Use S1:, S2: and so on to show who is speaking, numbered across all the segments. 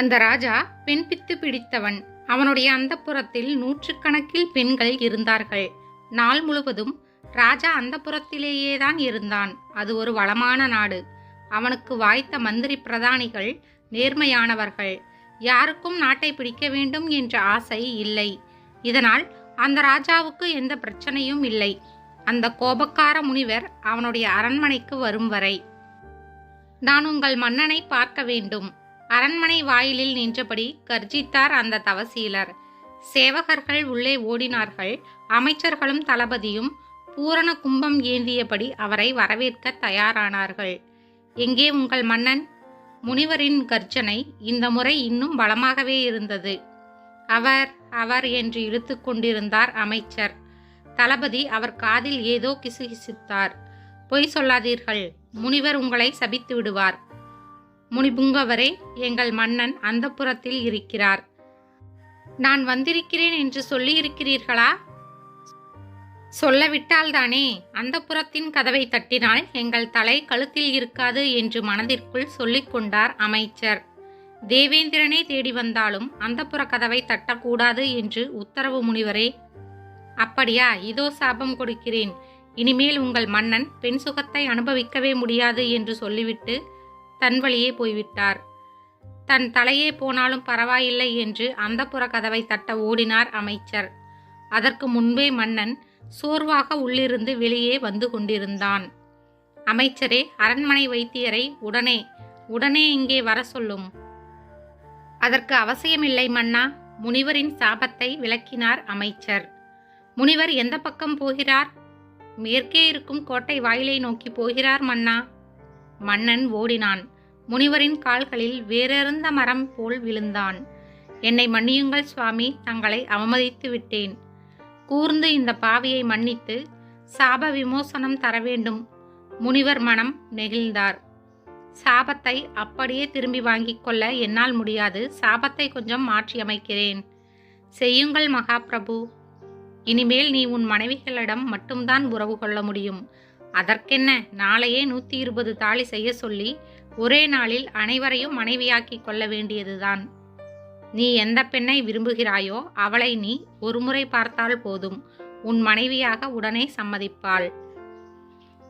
S1: அந்த ராஜா பெண் பித்து பிடித்தவன். அவனுடைய அந்தப்புறத்தில் நூற்றுக்கணக்கில் பெண்கள் இருந்தார்கள். நாள் முழுவதும் ராஜா அந்தப்புறத்திலேயே தான் இருந்தான். அது ஒரு வளமான நாடு. அவனுக்கு வாய்த்த மந்திரி பிரதானிகள் நேர்மையானவர்கள். யாருக்கும் நாட்டை பிடிக்க வேண்டும் என்ற ஆசை இல்லை. இதனால் அந்த ராஜாவுக்கு எந்த பிரச்சனையும் இல்லை. அந்த கோபக்கார முனிவர் அவனுடைய அரண்மனைக்கு வரும் வரை. நான் உங்கள் மன்னனை பார்க்க வேண்டும். அரண்மனை வாயிலில் நின்றபடி கர்ஜித்தார் அந்த தவசீலர். சேவகர்கள் உள்ளே ஓடினார்கள். அமைச்சர்களும் தளபதியும் பூரண கும்பம் ஏந்தியபடி அவரை வரவேற்க தயாரானார்கள். எங்கே உங்கள் மன்னன்? முனிவரின் கர்ஜனை இந்த முறை இன்னும் பலமாகவே இருந்தது. அவர் அவர் என்று இழுத்து கொண்டிருந்தார் அமைச்சர். தளபதி அவர் காதில் ஏதோ கிசுகிசுத்தார். பொய் சொல்லாதீர்கள். முனிவர் உங்களை சபித்து விடுவார். முனிபுங்கவரே எங்கள் மன்னன் அந்த புறத்தில் இருக்கிறார். நான் வந்திருக்கிறேன் என்று சொல்லியிருக்கிறீர்களா? சொல்லவிட்டால்தானே அந்த புறத்தின் கதவை தட்டினால் எங்கள் தலை கழுத்தில் இருக்காது என்று மனதிற்குள் சொல்லிக்கொண்டார் அமைச்சர். தேவேந்திரனே தேடி வந்தாலும் அந்த புற கதவை தட்டக்கூடாது என்று உத்தரவு முனிவரே. அப்படியா இதோ சாபம் கொடுக்கிறேன். இனிமேல் உங்கள் மன்னன் பெண் சுகத்தை அனுபவிக்கவே முடியாது என்று சொல்லிவிட்டு தன் வழியே போய்விட்டார். தன் தலையே போனாலும் பரவாயில்லை என்று அந்த புற கதவை தட்ட ஓடினார் அமைச்சர். அதற்கு முன்பே மன்னன் சோர்வாக உள்ளிருந்து வெளியே வந்து கொண்டிருந்தான். அமைச்சரே அரண்மனை வைத்தியரை உடனே உடனே இங்கே வர சொல்லும். அதற்கு அவசியமில்லை மன்னா முனிவரின் சாபத்தை விளக்கினார் அமைச்சர். முனிவர் எந்த பக்கம் போகிறார்? மேற்கே இருக்கும் கோட்டை வாயிலை நோக்கி போகிறார் மன்னா. மன்னன் ஓடினான். முனிவரின் கால்களில் வேறெருந்த மரம் போல் விழுந்தான். என்னை மன்னியுங்கள் சுவாமி தங்களை அவமதித்து விட்டேன். கூர்ந்து இந்த பாவியை மன்னித்து சாப விமோசனம் தர வேண்டும். முனிவர் மனம் நெகிழ்ந்தார். சாபத்தை அப்படியே திரும்பி வாங்கிக் கொள்ள என்னால் முடியாது. சாபத்தை கொஞ்சம் மாற்றியமைக்கிறேன். செய்யுங்கள் மகாபிரபு. இனிமேல் நீ உன் மனைவிகளிடம் மட்டும்தான் உறவு கொள்ள முடியும். அதற்கென்ன? நாளையே நூற்றி இருபது தாலி செய்ய சொல்லி ஒரே நாளில் அனைவரையும் மனைவியாக்கிக் கொள்ள வேண்டியதுதான். நீ எந்த பெண்ணை விரும்புகிறாயோ அவளை நீ ஒருமுறை பார்த்தால் போதும். உன் மனைவியாக உடனே சம்மதிப்பாள்.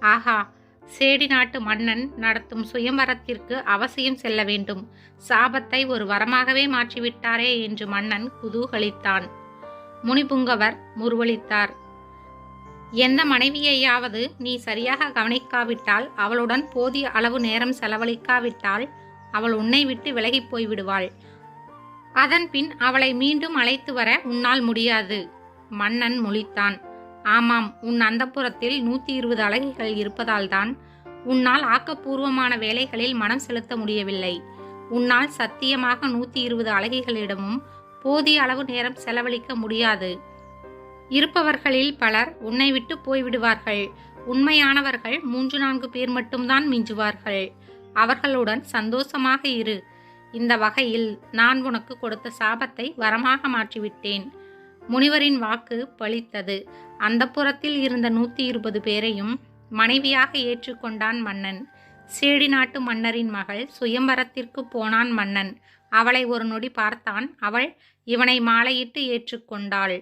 S1: ஆஹா! சேடி நாட்டு மன்னன் நடத்தும் சுயம்பரத்திற்கு அவசியம் செல்ல வேண்டும். சாபத்தை ஒரு வரமாகவே மாற்றிவிட்டாரே என்று மன்னன் குதூகலித்தான். முனிபுங்கவர் முருவளித்தார் எந்த மனைவியையாவது நீ சரியாக கவனிக்காவிட்டால் அவளுடன் போதிய அளவு நேரம் செலவழிக்காவிட்டால் அவள் உன்னை விட்டு விலகிப் போய்விடுவாள். அதன்பின் அவளை மீண்டும் அழைத்து வர உன்னால் முடியாது. மன்னன் முழித்தான். ஆமாம் உன் அந்தப்புறத்தில் நூற்றி இருபது அழகிகள் இருப்பதால்தான் உன்னால் ஆக்கப்பூர்வமான வேலைகளில் மனம் செலுத்த முடியவில்லை. உன்னால் சத்தியமாக நூற்றி இருபது அழகிகளிடமும் போதிய அளவு நேரம் செலவழிக்க முடியாது. இருப்பவர்களில் பலர் உன்னை விட்டு போய்விடுவார்கள். உண்மையானவர்கள் மூன்று நான்கு பேர் மட்டும்தான் மிஞ்சுவார்கள். அவர்களுடன் சந்தோஷமாக இரு. இந்த வகையில் நான் உனக்கு கொடுத்த சாபத்தை வரமாக மாற்றிவிட்டேன். முனிவரின் வாக்கு பலித்தது அந்த புறத்தில் இருந்த நூற்றி இருபது பேரையும் மனைவியாக ஏற்றுக்கொண்டான் மன்னன். சேடி நாட்டு மன்னரின் மகள் சுயம்பரத்திற்கு போனான் மன்னன். அவளை ஒரு நொடி பார்த்தான். அவள் இவனை மாலையிட்டு ஏற்றுக்கொண்டாள்.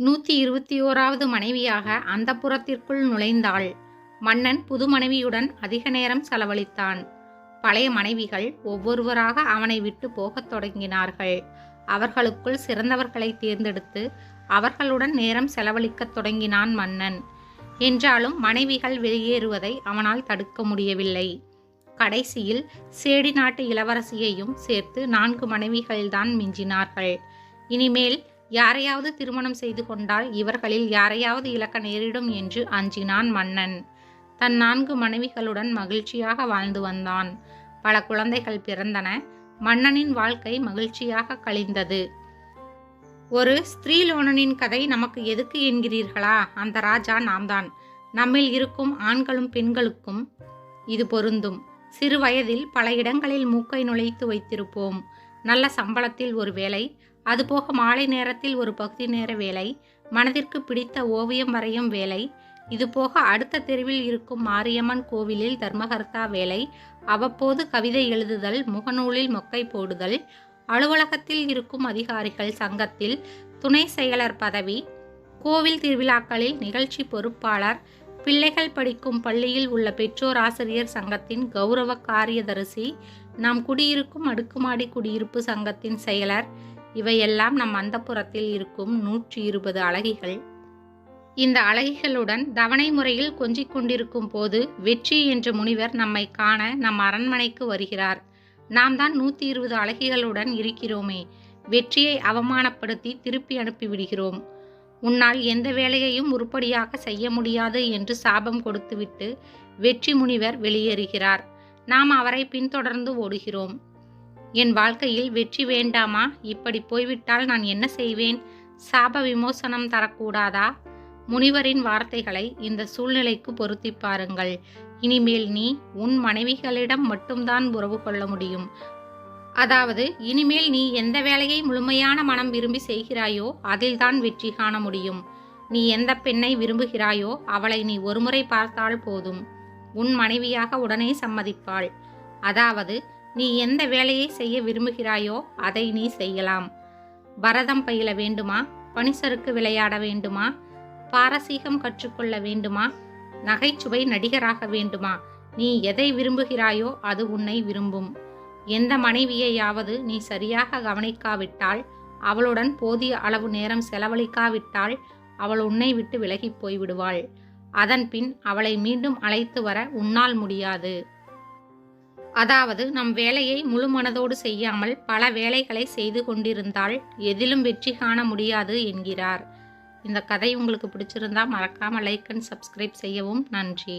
S1: நூற்றி இருபத்தி ஓராவது மனைவியாக அந்த புறத்திற்குள் நுழைந்தாள். மன்னன் புது மனைவியுடன் அதிக நேரம் செலவழித்தான். பழைய மனைவிகள் ஒவ்வொருவராக அவனை விட்டு போகத் தொடங்கினார்கள். அவர்களுக்குள் சிறந்தவர்களை தேர்ந்தெடுத்து அவர்களுடன் நேரம் செலவழிக்கத் தொடங்கினான் மன்னன். என்றாலும் மனைவிகள் வெளியேறுவதை அவனால் தடுக்க முடியவில்லை. கடைசியில் சேடி நாட்டு இளவரசியையும் சேர்த்து நான்கு மனைவிகள்தான் மிஞ்சினார்கள். இனிமேல் யாரையாவது திருமணம் செய்து கொண்டால் இவர்களில் யாரையாவது இழக்க நேரிடும் என்று அஞ்சினான் மன்னன். தன் நான்கு மனைவிகளுடன் மகிழ்ச்சியாக வாழ்ந்து வந்தான். பல குழந்தைகள் பிறந்தன. மன்னனின் வாழ்க்கை மகிழ்ச்சியாக கழிந்தது. ஒரு ஸ்திரீலோனனின் கதை நமக்கு எதுக்கு என்கிறீர்களா? அந்த ராஜா நாம்தான் நம்மில் இருக்கும் ஆண்களும் பெண்களுக்கும் இது பொருந்தும். சிறு வயதில் பல இடங்களில் மூக்கை நுழைத்து வைத்திருப்போம். நல்ல சம்பளத்தில் ஒரு வேலை அதுபோக மாலை நேரத்தில் ஒரு பகுதி நேர வேலை மனதிற்கு பிடித்த ஓவியம் வரையும் வேலை இதுபோக அடுத்த தெருவில் இருக்கும் மாரியம்மன் கோவிலில் தர்மகர்த்தா வேலை அவ்வப்போது கவிதை எழுதுதல் முகநூலில் மொக்கை போடுதல் அலுவலகத்தில் இருக்கும் அதிகாரிகள் சங்கத்தில் துணை செயலர் பதவி கோவில் திருவிழாக்களில் நிகழ்ச்சி பொறுப்பாளர் பிள்ளைகள் படிக்கும் பள்ளியில் உள்ள பெற்றோர் ஆசிரியர் சங்கத்தின் கௌரவ காரியதரிசி நாம் குடியிருக்கும் அடுக்குமாடி குடியிருப்பு சங்கத்தின் செயலர் இவையெல்லாம் நம் அந்தப்புறத்தில் இருக்கும் நூற்றி இருபது அழகிகள். இந்த அழகிகளுடன் தவணை முறையில் கொஞ்சிக் கொண்டிருக்கும் போது வெற்றி என்ற முனிவர் நம்மை காண நம் அரண்மனைக்கு வருகிறார். நாம் தான் நூற்றி இருபது அழகிகளுடன் இருக்கிறோமே. வெற்றியை அவமானப்படுத்தி திருப்பி அனுப்பிவிடுகிறோம் உன்னால் எந்த வேலையையும் உருப்படியாக செய்ய முடியாது என்று சாபம் கொடுத்துவிட்டு வெற்றி முனிவர் வெளியேறுகிறார். நாம் அவரை பின்தொடர்ந்து ஓடுகிறோம். என் வாழ்க்கையில் வெற்றி வேண்டாமா? இப்படி போய்விட்டால் நான் என்ன செய்வேன்? சாப விமோசனம் தரக்கூடாதா? முனிவரின் வார்த்தைகளை இந்த சூழ்நிலைக்கு பொருத்தி பாருங்கள். இனிமேல் நீ உன் மனைவிகளிடம் மட்டும்தான் உறவு கொள்ள முடியும். அதாவது இனிமேல் நீ எந்த வேலையை முழுமையான மனம் விரும்பி செய்கிறாயோ அதில்தான் வெற்றி காண முடியும். நீ எந்த பெண்ணை விரும்புகிறாயோ அவளை நீ ஒருமுறை பார்த்தால் போதும். உன் மனைவியாக உடனே சம்மதிப்பாள். அதாவது நீ எந்த வேலையை செய்ய விரும்புகிறாயோ அதை நீ செய்யலாம். பரதம் பயில வேண்டுமா? பனிசருக்கு விளையாட வேண்டுமா? பாரசீகம் கற்றுக்கொள்ள வேண்டுமா? நகைச்சுவை நடிகராக வேண்டுமா? நீ எதை விரும்புகிறாயோ அது உன்னை விரும்பும். எந்த மனைவியையாவது நீ சரியாக கவனிக்காவிட்டால் அவளுடன் போதிய அளவு நேரம் செலவழிக்காவிட்டால் அவள் உன்னை விட்டு விலகிப் போய்விடுவாள். அதன்பின் அவளை மீண்டும் அழைத்து வர உன்னால் முடியாது. அதாவது நம் வேலையை முழு மனதோடு செய்யாமல் பல வேலைகளை செய்து கொண்டிருந்தால் எதிலும் வெற்றி காண முடியாது என்கிறார். இந்த கதை உங்களுக்கு பிடிச்சிருந்தா மறக்காமல் லைக் அண்ட் சப்ஸ்கிரைப் செய்யவும். நன்றி.